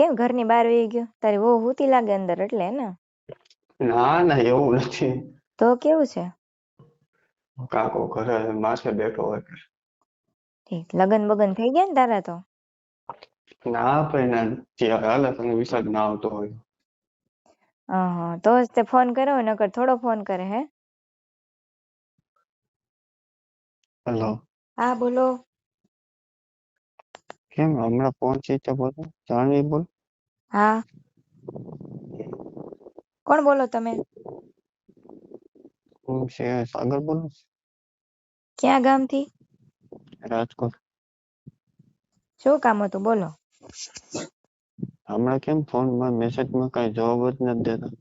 કેમ ઘરની બહાર વહી ગયો? તારી વહુ હુતી લાગે અંદર એટલે ને? ના ના એવું નથી. તો કેવું છે? કાકો ઘરે માસે બેઠો હોય ઠીક લગન બગન થઈ ગયા ને તારા તો? ના ભાઈ ના જે હાલે તને વિશ્વાસ ના આવતો હોય. હા તો જ તે ફોન કર્યો હોય, નકર થોડો ફોન કરે હે? હેલો. હા બોલો. કેમ? હમણાં ફોન સ્વિચ ઓફ હતો જાણવી બોલ. હા. કોણ બોલો તમે? હું છે સાગર બોલું છું, ક્યાં ગામથી? રાજકોટ. શું કામ હતું? બોલો. હમણાં કેમ ફોનમાં મેસેજમાં કઈ જવાબ જ નથી દેતા?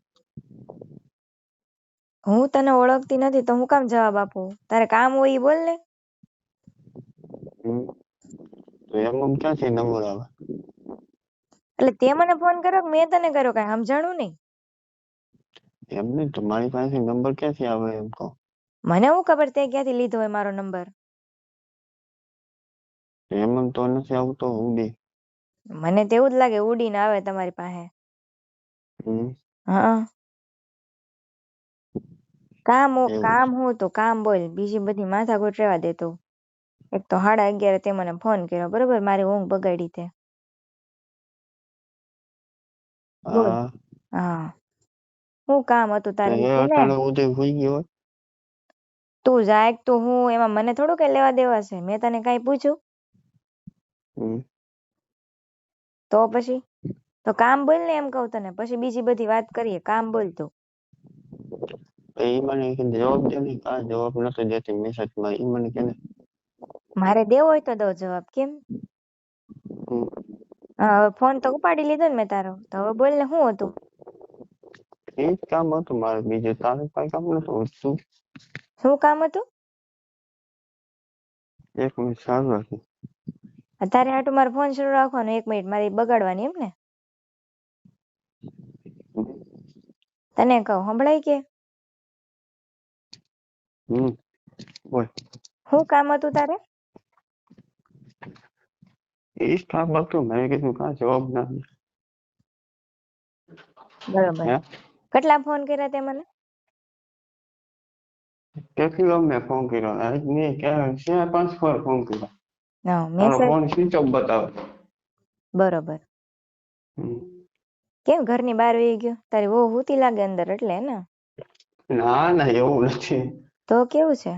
હું તને ઓળખતી નથી તો હું કામ જવાબ આપું? તારે કામ હોય ઈ બોલ ને. હમ. તો એમ ક્યાંથી નંબર આવે? એટલે તે મને ફોન કર્યો કે મેં તને કર્યો કઈ? સમજાણું નહીં. એમ નહીં તો મારી પાસે નંબર ક્યાંથી આવે એમ કહો? મને હું ખબર તે ક્યાંથી લીધો હોય મારો નંબર? એમ તો નથી આવતો ઉડી. મને તેવું જ લાગે ઉડીને આવે તમારી પાસે. હા. કામ હો- કામ હું તો કામ બોલ. બીજી બધી માથા રહેવા દે તું. એક તો સાડા અગિયારે તે મને ફોન કર્યો બરોબર? મારી ઊંઘ બગાડી તે. બોલ. હા. હા. શું કામ હતું તારે એ ઈ કે ને અટાણે ઉદય હોઈ ગયો હોય. તું જાય તો હું એમાં મને થોડું કઈ લેવા દેવા છે. મેં તને કઈ પૂછ્યું? હમ. તો પછી? તો કામ બોલ ને એમ કહું તને. પછી બીજી બધી વાત કરીએ. કામ બોલ તું. તો ઈ મને કે જવાબ દે ને. કા જવાબ નથી દેતી મેસેજમાં એ મને કે ને મારે દેવો હોય તો દો જવાબ કેમ? ફોન તો ઉપાડી લીધો ને મેં તારો તો હવે બોલ ને શું હતું? એ જ કામ હતું મારે બીજું તારે કઈ કામ નતું શું? શું કામ હતું? એક મિનિટ સારું રાખી તારે આટું મારો ફોન શરૂ રાખવાનો એક મિનિટ મારી બગાડવાની એમ ને? તને કહું સંભળાય કે? હમ બોલ. શું કામ હતું તારે? ઈ જ મેં કીધું કા જવાબ ના બરાબર. કેટલા ફોન કર્યા તે મને? કેટલી વાર મેં ફોન કર્યો? આજ નહીં ક્યાં ચાર પાંચ વાર ફોન કર્યો. હા મેસેજ ફોન સ્વિચ ઓફ બતાવે બરોબર. કેમ ઘરની બહાર વહી ગયો? તારી વહુ હુતી લાગે અંદર એટલે ને? ના ના એવું નથી. તો કેવું છે?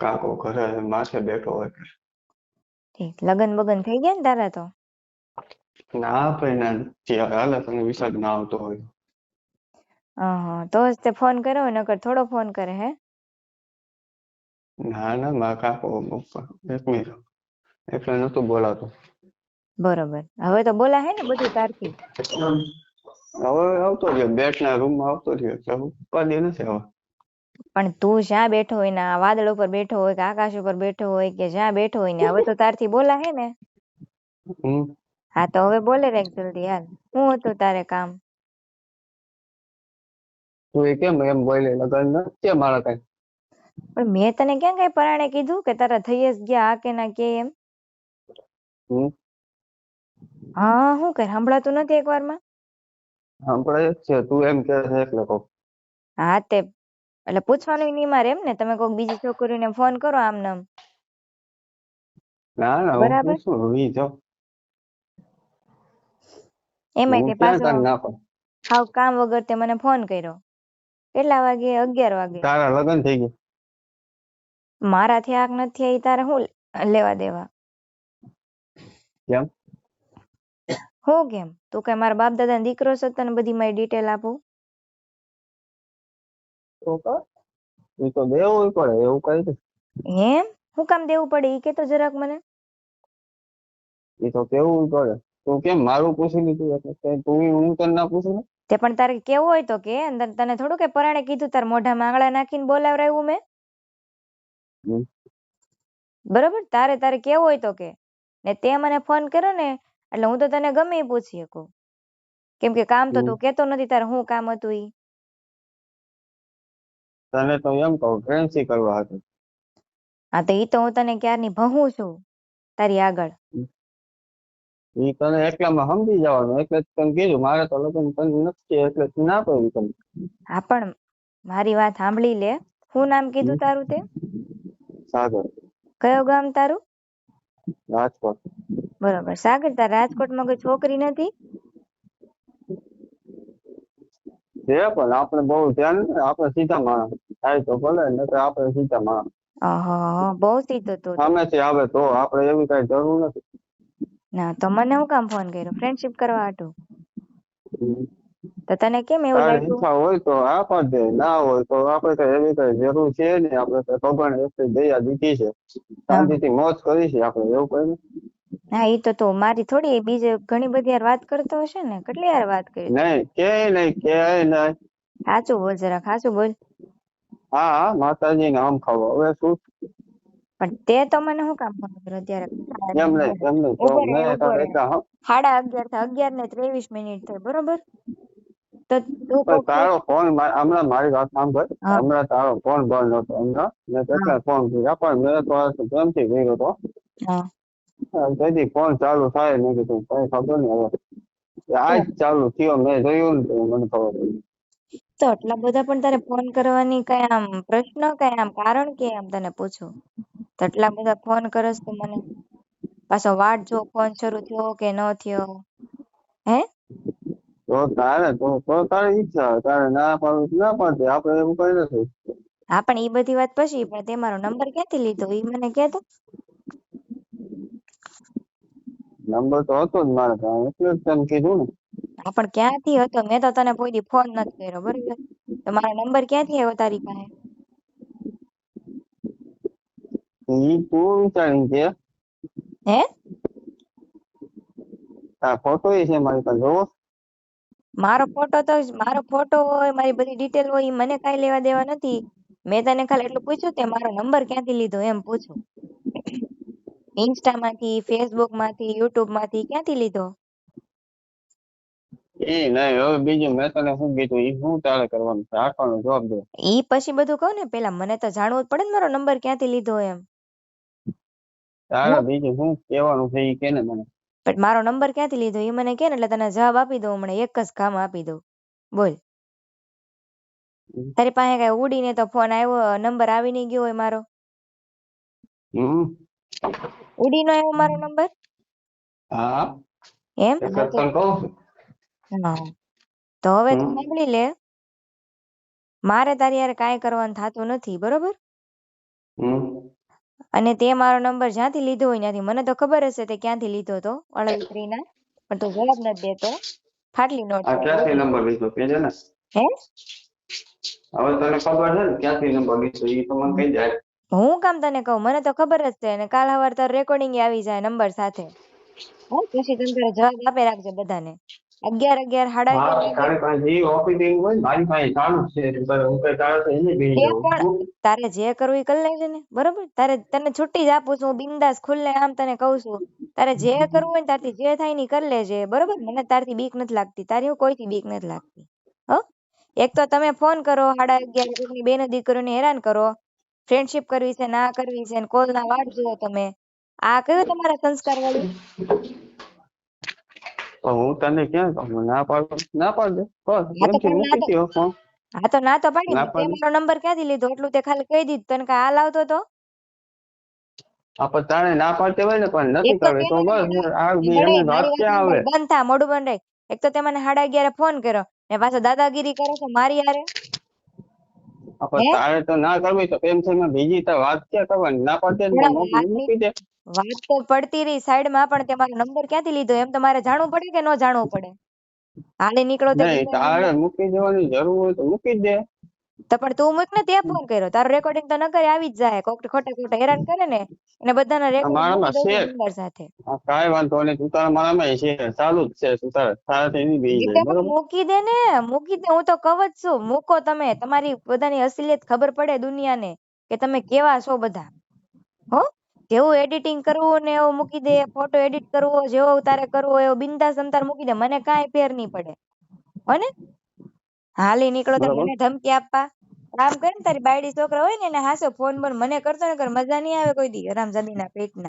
કાકો ઘરે માથે બેઠો હોય. ઠીક લગન બગન થઈ ગયા ને તારા તો? ના ભાઈ ના જે હાલે તને ના આવતો હોય. હા તો જ તે ફોન કર્યો હોય, નકર થોડો ફોન કરે હે? ના ના મા કાકો એક મિનિટ એટલે નતું બોલાતો બરોબર. હવે તો બોલા હે ને બધું તારથી? હવે આવતો રહ્યો બેટ ના રૂમમાં આવતો રહ્યો એટલે ઉપાધિ નથી હવે. પણ તું જ્યાં બેઠો હોય ને આ વાદળ ઉપર બેઠો હોય કે આકાશ ઉપર બેઠો હોય કે જ્યાં બેઠો હોય ને હવે તો તારથી બોલા હે ને. હા તો હવે બોલે રાખ જલ્દી હાલ હું હતું તારે કામ? તું એ કેમ એમ બોલે લગન નથી મારા કઈ? પણ મેં તને ક્યાં કઈ પરાણે કીધું કે તારા થઈ જ ગયા આ કે ના કે એમ? હા શું કર સંભળાતું નથી એક વારમાં? સાંભળાય જ છે તું એમ કે છે એટલે કહું. હા તે એટલે પૂછવાનું નહીં મારે એમ ને. તમે કોઈક બીજી છોકરીને ફોન કરો આમ નામ ના ના બરાબર. જાઉં. એમાંય હું તે પાછો ના હાવ કામ વગર તે મને ફોન કર્યો. કેટલા વાગે? અગિયાર વાગે. તારા લગન થઈ ગયા? મારાથી આંખ નથી આવી તારે હું લેવા દેવા? કેમ? હું કેમ? તું કઈ મારા બાપ દાદા દીકરો છે તને બધી મારી ડિટેલ આપું? તો દેવું પડે એવું કઈ એમ? હું કામ દેવું પડે? એ કે તો જરાક મને. એ તો કેવું પડે તું કેમ મારું પૂછી લીધું? એટલે તું હું તને ના પૂછું તે પણ તારે કેવું હોય તો કે અંદર તને થોડું કે પરાણે કીધું તાર મોઢામાં આંગળા નાખીને બોલાવરાયું મેં. બરોબર? તારે તારે કેવું હોય તો કે. ને તે મને ફોન કર્યો ને એટલે હું તો તને ગમે પૂછી શકું. કેમ કે કામ તો તું કેતો નથી તારે શું કામ હતું ઈ? તને તો એમ કહું ફ્રેન્ડશી કરવા હતું હા તો ઈ તો હું તને ક્યારની ભહું છું? તારી આગળ. ઈ તને એકલામાં સમજી જવાનું એટલે તને કીધું મારે તો લગ્ન તને નથી એટલે તું ના પાડી તને. હા પણ મારી વાત સાંભળી લે. શું નામ કીધું તારું તે? સાગર. કયો ગામ તારું? રાજકોટ. બરોબર. સાગર તાર રાજકોટમાં કોઈ છોકરી નથી? છે પણ આપણે બહુ ધ્યાન આપણે સીધા માણસ થાય તો ભલે નકર આપણે સીધા માણસ. અહં, બહુ સીધો તો. સામે થી આવે તો આપણે એવી કઈ જરૂર નથી. ના તો મને હું કામ ફોન કર્યો? ફ્રેન્ડશિપ કરવા હાટુ તો તને કેમ એવું લાગ્યું? ઈચ્છા હોય તો આ પાડ ના હોય તો આપણે કઈ એવી કઈ જરૂર છે ને આપણે તો ભગવાન એક દયા દીધી છે. શાંતિથી મોજ કરી છે આપણે એવું કઈ. હા એ તો તો મારી થોડી બીજે ઘણી બધી યાર વાત કરતો હશે ને? કેટલી યાર વાત કરી? નહીં કે નહીં કે નહીં. સાચું બોલ જરા સાચું બોલ. હા હા માતાજી નામ ખાવ. હવે શું? પણ તે તો મને શું કામ ફોન કર્યો અત્યારે? એમ નહીં એમ નહીં તો મેં તો રહેતા હમ- સાડા અગિયારથી અગિયાર ને ત્રેવીસ મિનિટ થઈ બરોબર? તો તું તારો ફોન હમણાં મારી વાત સાંભળ. હા. હમણાં તારો ફોન બંધ હતો હમણાં. મેં કેટલા ફોન કર્યા પણ મેં તો આ પ્રેમથી કર્યો હતો હા. તેથી ફોન ચાલુ થાય મેં કીધું કઈ ખબર નહીં હવે. આજ ચાલુ થયો મેં જોયું ને મને ખબર પડી. તો આટલા બધા પણ તારે ફોન કરવાની કઈ આમ પ્રશ્ન કઈ આમ કારણ કે આમ તને પૂછું? તો આટલા બધા ફોન કરસ તો મને પાછો વાટ જો ફોન શરૂ થયો કે ન થયો? હે? તો તારે તો તારી ઈચ્છા તારે ના પાડવું ના પાડજે આપણે એવું કઈ નથી. હા પણ એ બધી વાત પછી પણ તે મારો નંબર ક્યાંથી લીધો? એ મને કહે તો નંબર તો હતો જ મારા પાસે એટલે જ તને કીધું ને. હા પણ ક્યાંથી હતો? મેં તો તને કોઈ દી ફોન નથી કર્યો બરોબર? તો મારો નંબર ક્યાંથી આવ્યો તારી પાસે? ઈ તું વિચારી છે હે? આ ફોટો છે મારી પાસે જોવો. મારો ફોટો તો મારો ફોટો હોય મારી બધી ડિટેલ હોય એ મને કાઈ લેવા દેવા નથી. મેં તને ખાલી એટલું પૂછ્યું કે મારો નંબર ક્યાંથી લીધો એમ પૂછું. ઇન્સ્ટા માંથી ફેસબુકમાંથી યુટ્યુબમાંથી ક્યાંથી લીધો? એ નહીં હવે બીજું મેં તને શું કીધું? એ શું તારે કરવાનું છે? રાખવાનો જવાબ દે? ઈ પછી બધું કહું ને પેલા મને તો જાણવું જ પડે ને મારો નંબર ક્યાંથી લીધો એમ. તારે બીજું શું કહેવાનું છે એ કે ને મને. પણ મારો નંબર ક્યાંથી લીધો? એ મને કે ને એટલે તને જવાબ આપી દઉં હમણાં એક જ કામ આપી દઉં. બોલ. તારી પાસે કઈ ઉડીને તો ફોન આવ્યો નંબર આવી નહીં ગયો હોય મારો? હમ. ઉડીનો આવ્યો મારો નંબર હા. એમ? તો હવે તું સાંભળી લે. મારે તારી યાર કાંઈ કરવાનું થતું નથી બરોબર? અને તે મારો નંબર જ્યાંથી લીધો હોય ત્યાંથી. મને તો ખબર હશે તે ક્યાંથી લીધો હતો અળવિત્રીના પણ તું જવાબ નથી દેતો. ફાટલી નોટ ક્યાંથી નંબર લીધો? કે છે ને. હે? હવે તને ખબર છે ને ક્યાંથી નંબર લીધો? એ તો મને કહી જાય હું કામ તને કહું? મને તો ખબર જ છે અને કાલ સવાર તારું રેકોર્ડિંગ આવી જાય નંબર સાથે. હો પછી તમે તારા જવાબ આપે રાખજે બધાને. અગિયાર અગિયાર સાડા અગિયાર. ને તારે જે કરવું એ કરી લેજે ને બરોબર? તારે તને છુટ્ટી જ આપું છું બિંદાસ ખુલ્લે આમ તને કહું છું. તારે જે કરવું હોય ને તારથી જે થાય ને કરી લેજે બરોબર? મને તારથી બીક નથી લાગતી. તારી હું કોઈથી બીક નથી લાગતી? હો? એક તો તમે ફોન કરો સાડા અગિયાર કોઈકની બેનો દીકરીઓને હેરાન કરો. ફ્રેન્ડશિપ કરવી છે ના કરવી છે ને કોલ ના વાટ જુઓ તમે. આ કયો તમારા સંસ્કાર વાળું? હું તને ક્યાં કહું? ના પાડું? ના પાડ? દે હા તો ના તો પાડી તે મારો નંબર ક્યાંથી લીધો? એટલું તે ખાલી કહી દીધું. તને કા હાલ આવતો તો? આ લાવતો ના પાડતી હોય ને પણ નથી એક તો બસ આ વાત ક્યાં આવે? બંધ થા મોડું બંધ રાખ. એક તો તે મને સાડા અગિયારે ફોન કર્યો. ને પાછો દાદાગીરી કરે છે મારી હારે? તારે તો ના કરવી તો એમ છે ને બીજી તો વાત ક્યાં કરવાની? ના પાડતી હોય તો મોકલી મૂકી દે. વાત તો પડતી રહી સાઈડમાં પણ તે મારો નંબર ક્યાંથી લીધો? એમ તો મારે જાણવું પડે કે ન જાણવું પડે? હાલે નીકળો તો નહીં તારે મૂકી દેવાની જરૂર હોય તો મૂકી જ દે. તો પણ તું મૂક ને તે ફોન કર્યો. તારો રેકોર્ડિંગ તો ન કરે આવી જ જાય. કોક ખોટે ખોટે હેરાન કરે ને એને બધાના રેકોર્ડિંગ સાથે. કાઈ વાંધો નહીં. તું તારા મારામાં છે ચાલુ જ છે. તું તારા તારાથી બેસી ઈ જાય મૂકી દે ને મૂકી દે. હું તો જ છું. મૂકો તમે. તમારી બધાની અસલિયત ખબર પડે દુનિયાને કે તમે કેવા છો બધા. હો? જેવું એડિટિંગ કરવું ને એવું મૂકી દે ફોટો એડિટ કરવો જેવો તારે કરવો એવો બિંદાસ અંતર મૂકી દે. મને કાંઈ ફેર નહીં પડે. હો ને હાલી નીકળો તો મને ધમકી આપવા. કામ કરે ને તારી બાયડી છોકરા હોય ને એને હાસો ફોન બોન મને કરતો ને કર મજા નહીં આવે કોઈ દી. હરામજાદીના પેટના.